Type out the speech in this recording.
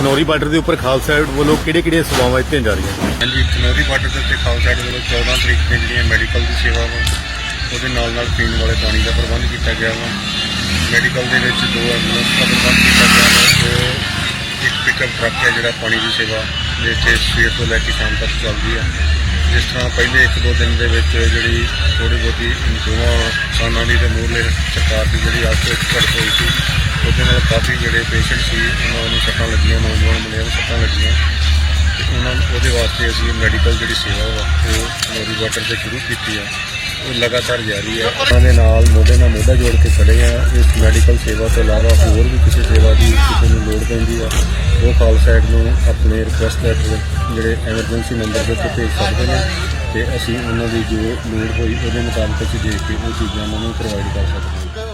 Khanauri border ਦੇ ਉੱਪਰ Khalsa aid ਵੱਲੋਂ ਕਿਹੜੇ ਕਿਹੜੇ ਸੇਵਾਵਾਂ ਦਿੱਤੀਆਂ ਜਾ ਰਹੀਆਂ? ਹਾਂਜੀ, ਖਨੌਰੀ ਬਾਰਡਰ ਦੇ ਉੱਤੇ ਖਾਲਸਾ ਏਡ ਵੱਲੋਂ 14 ਤਰੀਕ ਦੀਆਂ ਜਿਹੜੀਆਂ ਮੈਡੀਕਲ ਦੀ ਸੇਵਾ ਵਾ, ਉਹਦੇ ਨਾਲ ਨਾਲ ਪੀਣ ਵਾਲੇ ਪਾਣੀ ਦਾ ਪ੍ਰਬੰਧ ਕੀਤਾ ਗਿਆ ਵਾ। ਮੈਡੀਕਲ ਦੇ ਵਿੱਚ ਦੋ ਐਂਬੂਲੈਂਸ ਦਾ ਪ੍ਰਬੰਧ ਕੀਤਾ ਗਿਆ ਵਾ, ਤੇ ਇੱਕ ਪਿਕਅਪ ਟਰੱਕ ਹੈ ਜਿਹੜਾ ਪਾਣੀ ਦੀ ਸੇਵਾ ਦੇ ਇੱਥੇ ਸਵੇਰ ਤੋਂ ਲੈ ਕੇ ਸ਼ਾਮ ਤੱਕ ਚੱਲਦੀ ਆ। ਜਿਸ ਤਰ੍ਹਾਂ ਪਹਿਲੇ ਇੱਕ ਦੋ ਦਿਨ ਦੇ ਵਿੱਚ ਜਿਹੜੀ ਥੋੜੀ ਬਹੁਤੀ ਦੋਵਾਂ ਕਿਸਾਨਾਂ ਦੀ ਤੇ ਮੂਰਲੇ ਸਰਕਾਰ ਦੀ ਜਿਹੜੀ ਆਸ ਘਟ ਹੋਈ ਸੀ, ਉਹਦੇ ਨਾਲ ਕਾਫੀ ਜਿਹੜੇ ਪੇਸ਼ੈਂਟ ਸੀ, ਉਹਨਾਂ ਨੂੰ ਸੱਟਾਂ ਲੱਗੀਆਂ ਨੂੰ ਸੱਟਾਂ ਲੱਗੀਆਂ ਤੇ ਉਹਨਾਂ ਉਹਦੇ ਵਾਸਤੇ ਅਸੀਂ ਮੈਡੀਕਲ ਜਿਹੜੀ ਸੇਵਾ ਵਾ, ਉਹ ਮੋਦੀ ਵਾਟਰ ਤੇ ਸ਼ੁਰੂ ਕੀਤੀ ਆ। ਉਹ ਲਗਾਤਾਰ ਜਾਰੀ ਆ। ਉਹਨਾਂ ਦੇ ਨਾਲ ਮੋਢੇ ਨਾਲ ਮੋਢਾ ਜੋੜ ਕੇ ਖੜੇ ਆ। ਇਸ ਮੈਡੀਕਲ ਸੇਵਾ ਤੋਂ ਇਲਾਵਾ ਹੋਰ ਵੀ ਕਿਸੇ ਸੇਵਾ ਦੀ ਕਿਸੇ ਨੂੰ ਲੋੜ ਪੈਂਦੀ ਆ, ਉਹ ਕਾਲ ਸਾਈਡ ਨੂੰ ਆਪਣੇ ਰਿਕੁਐਸਟ ਲੈਟਰ ਜਿਹੜੇ ਐਮਰਜੈਂਸੀ ਨੰਬਰ ਦੇ ਉੱਤੇ ਭੇਜ ਸਕਦੇ ਨੇ ਤੇ ਅਸੀਂ ਉਹਨਾਂ ਦੀ ਜੋ ਲੋੜ ਹੋਈ ਉਹਦੇ ਮੁਤਾਬਕ ਅਸੀਂ ਦੇਖ ਕੇ ਉਹ ਚੀਜ਼ਾਂ ਉਹਨਾਂ ਨੂੰ ਪ੍ਰੋਵਾਈਡ ਕਰ ਸਕਦੇ ਹਾਂ।